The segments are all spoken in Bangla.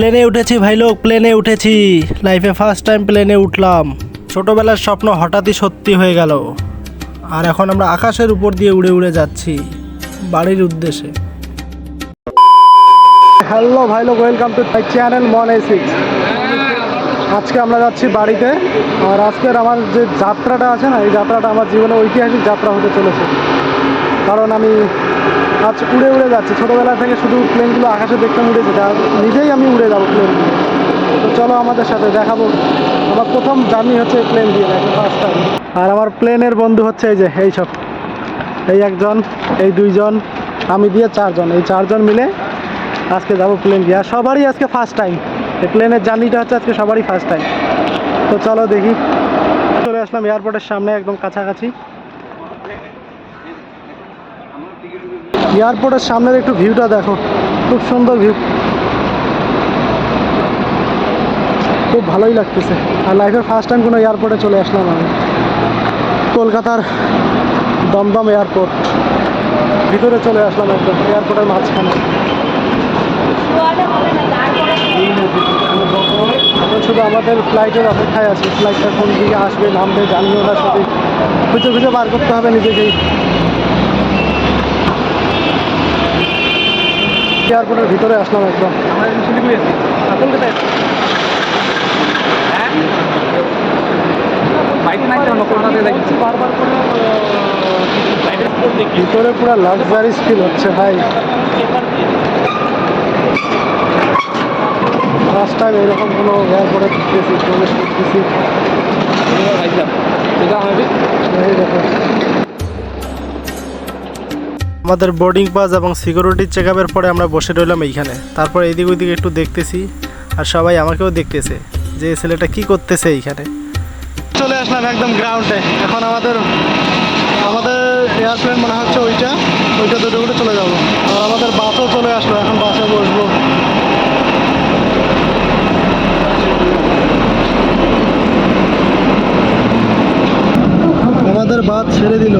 প্লেনে উঠেছি ভাই লোক প্লেনে উঠেছি। লাইফে ফার্স্ট টাইম প্লেনে উঠলাম। ছোটবেলার স্বপ্ন হঠাৎই সত্যি হয়ে গেল। আর এখন আমরা আকাশের উপর দিয়ে উড়ে উড়ে যাচ্ছি, বাড়ির উদ্দেশ্যে। হ্যালো ভাই লোক ওয়েলকাম টু মাই চ্যানেল মন এ সিক্স আজকে আমরা যাচ্ছি বাড়িতে, আর আজকের আমার যে যাত্রাটা আছে না, এই যাত্রাটা আমার জীবনে ঐতিহাসিক যাত্রা হতে চলেছে। কারণ আমি আজ উড়ে উড়ে যাচ্ছে। ছোটোবেলা থেকে শুধু প্লেনগুলো আকাশে দেখতাম উড়ে যেতে, আর নিজেই আমি উড়ে যাব প্লেনগুলো তো চলো আমাদের সাথে দেখাবো। আমার প্রথম জার্নি হচ্ছে প্লেন দিয়ে, দেখো ফার্স্ট টাইম আর আমার প্লেনের বন্ধু হচ্ছে এই যে, এই সব। এই একজন, এই দুইজন, আমি দিয়ে চারজন। এই চারজন মিলে আজকে যাব প্লেন দিয়ে। আর সবারই আজকে ফার্স্ট টাইম এই প্লেনের জার্নিটা হচ্ছে আজকে সবারই ফার্স্ট টাইম তো চলো দেখি। চলে আসলাম এয়ারপোর্টের সামনে, একদম কাছাকাছি। এয়ারপোর্টের সামনের একটু ভিউটা দেখো। খুব সুন্দর ভিউ। খুব ভালোই লাগতেছে। আর লাইফের ফার্স্ট টাইম কোনো এয়ারপোর্টে চলে আসলাম আমি। কলকাতার দমদম এয়ারপোর্ট। ভিতরে চলে আসলাম একদম, এয়ারপোর্টের মাঝখানে। এখন শুধু আমাদের ফ্লাইটের অপেক্ষায় আছি। ফ্লাইটটা কোন দিকে আসবে, নামবে জানিও না সঠিক। খুঁজে খুঁজে বার করতে হবে নিজেকেই। এয়ারপোর্টের ভিতরে আসলাম একদম। করে ভিতরে পুরো লাক্সারিস ফিল হচ্ছে ভাই। ফার্স্ট টাইম এরকম কোনো এয়ারপোর্টে ঢুকতেছি প্রবেশ করতেছি দেখো। আমাদের বোর্ডিং পাস এবং সিকিউরিটি চেক আপের পরে আমরা বসে রইলাম এইখানে। তারপর এদিক ওইদিকে একটু দেখতেছি, আর সবাই আমাকেও দেখতেছে যে ছেলেটা কি করতেছে এইখানে। চলে আসলাম একদম গ্রাউন্ডে এখন আমাদের আমাদের এয়ারপ্লেন মনে হচ্ছে ওইটা ওইটা দুটো করে চলে যাব। আর আমাদের বাসও চলে আসলো, এখন বাসে বসবো। আমাদের বাস ছেড়ে দিল।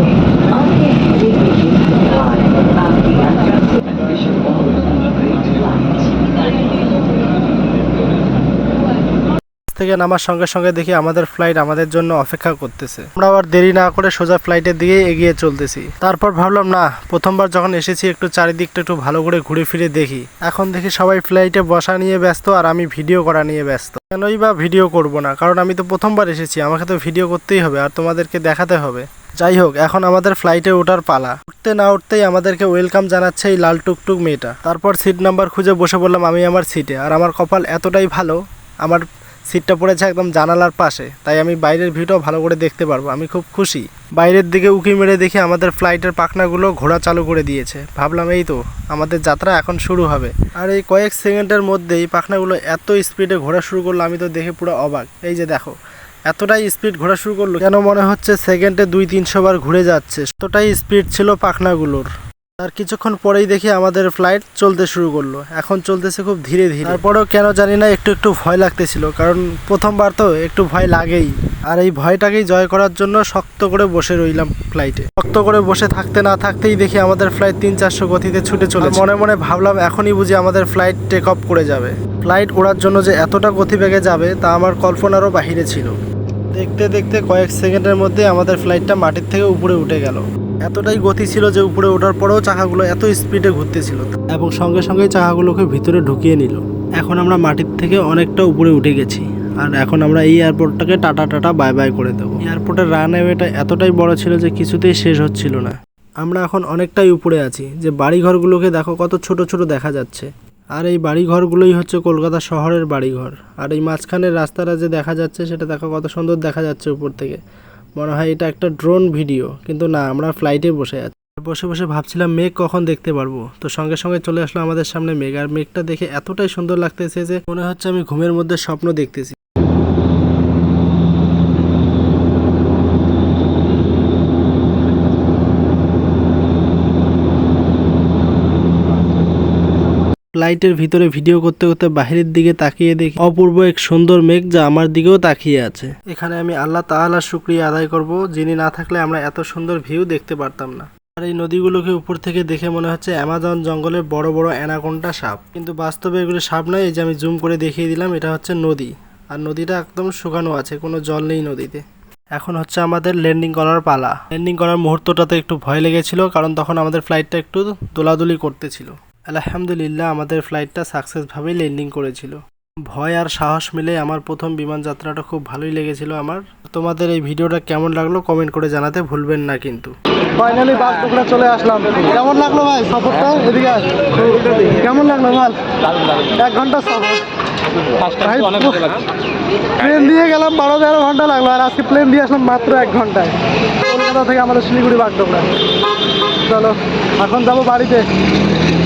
থেকে নামার সঙ্গে সঙ্গে দেখি আমাদের ফ্লাইট আমাদের জন্য অপেক্ষা করতেছে। আমরা আবার দেরি না করে সোজা ফ্লাইটের দিকে এগিয়ে চলতেছি। তারপর ভাবলাম, না, প্রথমবার যখন এসেছি একটু চারিদিকটা একটু ভালো করে ঘুরে ফিরে দেখি। এখন দেখি সবাই ফ্লাইটে বসা নিয়ে ব্যস্ত আর আমি ভিডিও করা নিয়ে ব্যস্ত। কেনই বা ভিডিও করব না? কারণ আমি তো প্রথমবার এসেছি, আমাকে তো ভিডিও করতেই হবে আর তোমাদেরকে দেখাতে হবে। যাই হোক, এখন আমাদের ফ্লাইটে ওঠার পালা। উঠতে না উঠতেই আমাদেরকে ওয়েলকাম জানাচ্ছে এই লাল টুকটুক মেয়েটা। তারপর সিট নাম্বার খুঁজে বসে বললাম আমি আমার সিটে আর আমার কপাল এতটাই ভালো, আমার সিটটা পড়েছে একদম জানালার পাশে, তাই আমি বাইরের ভিউটাও ভালো করে দেখতে পারব, আমি খুব খুশি। বাইরের দিকে উকি মেরে দেখি আমাদের ফ্লাইটের পাখনাগুলো ঘোরা চালু করে দিয়েছে, ভাবলাম এই তো, আমাদের যাত্রা এখন শুরু হবে। আর এই কয়েক সেকেন্ডের মধ্যেই পাখনাগুলো এত স্পিডে ঘোরা শুরু করল, আমি তো দেখে পুরো অবাক। এই যে দেখো, এতটাই স্পিড ঘোরা শুরু করল, কেন মনে হচ্ছে সেকেন্ডে দুই তিনশো বার ঘুরে যাচ্ছে, এতটাই স্পিড ছিল পাখনাগুলোর। আর কিছুক্ষণ পরেই দেখি আমাদের ফ্লাইট চলতে শুরু করল। এখন চলতেছে খুব ধীরে ধীরে। তারপরেও কেন জানি না একটু একটু ভয় লাগতেছিল কারণ প্রথমবার তো একটু ভয় লাগেই। আর এই ভয়টাকেই জয় করার জন্য শক্ত করে বসে রইলাম ফ্লাইটে শক্ত করে বসে থাকতে না থাকতেই দেখি আমাদের ফ্লাইট তিন চারশো গতিতে ছুটে চলে মনে মনে ভাবলাম এখনই বুঝি আমাদের ফ্লাইট টেক অফ করে যাবে। ফ্লাইট ওড়ার জন্য যে এতটা গতিবেগে যাবে তা আমার কল্পনারও বাহিরে ছিল। দেখতে দেখতে কয়েক সেকেন্ডের মধ্যে আমাদের ফ্লাইটটা মাটির থেকে উপরে উঠে গেল। এতটাই গতি ছিল যে উপরে ওঠার পরেও চাকাগুলো এত স্পিডে ঘুরতেছিল। এবং সঙ্গে সঙ্গে চাকাগুলোকে ভিতরে ঢুকিয়ে নিল। এখন আমরা মাটির থেকে অনেকটা উপরে উঠে গেছি। আর এখন আমরা এই এয়ারপোর্টটাকে টাটা টাটা বাই বাই করে দেবো। এয়ারপোর্টের রানওয়েটা এতটাই বড় ছিল যে কিছুতেই শেষ হচ্ছিল না। আমরা এখন অনেকটাই উপরে আছি যে বাড়িঘরগুলোকে দেখো কত ছোট ছোট দেখা যাচ্ছে। আর এই বাড়িঘরগুলোই হচ্ছে কলকাতা শহরের বাড়িঘর। আর এই মাঝখানের রাস্তাটা যে দেখা যাচ্ছে সেটা দেখো কত সুন্দর দেখা যাচ্ছে উপর থেকে। মনে হয় এটা একটা ড্রোন ভিডিও কিন্তু না, আমরা ফ্লাইটে বসে আছি। বসে বসে ভাবছিলাম মেঘ কখন দেখতে পারব। তো সঙ্গে সঙ্গে চলে আসলো আমাদের সামনে মেঘ, আর মেঘটা দেখে এতটাই সুন্দর লাগতেছে যে মনে হচ্ছে আমি ঘুমের মধ্যে স্বপ্ন দেখতেছি। ফ্লাইটের ভিতরে ভিডিও করতে করতে বাহিরের দিকে তাকিয়ে দেখি অপূর্ব এক সুন্দর মেঘ যা আমার দিকেও তাকিয়ে আছে। এখানে আমি আল্লাহ তাআলার শুক্রিয়া আদায় করব, যিনি না থাকলে আমরা এত সুন্দর ভিউ দেখতে পারতাম না। আর এই নদীগুলোকে উপর থেকে দেখে মনে হচ্ছে অ্যামাজন জঙ্গলের বড় বড় অ্যানাকোন্ডা সাপ। কিন্তু বাস্তবে এগুলো সাপ নয়, এই যে আমি জুম করে দেখিয়ে দিলাম, এটা হচ্ছে নদী। আর নদীটা একদম শুকানো আছে, কোনো জল নেই নদীতে। এখন হচ্ছে আমাদের ল্যান্ডিং করার পালা। ল্যান্ডিং করার মুহূর্তটাতে একটু ভয় লেগেছিল, কারণ তখন আমাদের ফ্লাইটটা একটু দোলাদুলি করতেছিল। আলহামদুলিল্লাহ আমাদের ফ্লাইটটা সাকসেসভাবেই ল্যান্ডিং করেছিল। ভয় আর সাহস মিলে আমার প্রথম বিমান যাত্রাটা খুব ভালোই লেগেছিল আমার। তোমাদের এই ভিডিওটা কেমন লাগল কমেন্ট করে জানাতে ভুলবেন না কিন্তু। ফাইনালি বাস টুকরা চলে আসলাম। কেমন লাগল ভাই সফরটা? এদিকে কেমন লাগল ভালো এক ঘণ্টা সফর। প্লেন দিয়ে গেলাম বারো তেরো ঘণ্টা লাগল। আর আজকে প্লেন দিয়ে আসলাম মাত্র এক ঘন্টায়। কলকাতা থেকে আমাদের শিলিগুড়ি বাগডোগরা। চলো এখন যাব বাড়িতে।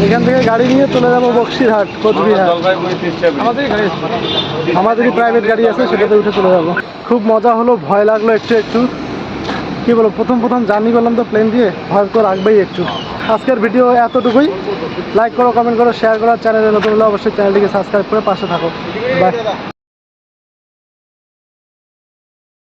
এখান থেকে গাড়ি নিয়ে চলে যাব বক্সিরহাট কোচবিহার। আমাদেরই প্রাইভেট গাড়ি আছে সেটাতে উঠে চলে যাব। খুব মজা হলো ভয় লাগল একটু একটু। কি বলো প্রথম প্রথম জার্নি করলাম তো প্লেন দিয়ে ভয় করে রাখবেই একটু। আজকের ভিডিও এতটুকুই। লাইক করো কমেন্ট করো শেয়ার করো চ্যানেলে নতুন হলে অবশ্যই চ্যানেলটিকে সাবস্ক্রাইব করে পাশে থাকো। বাই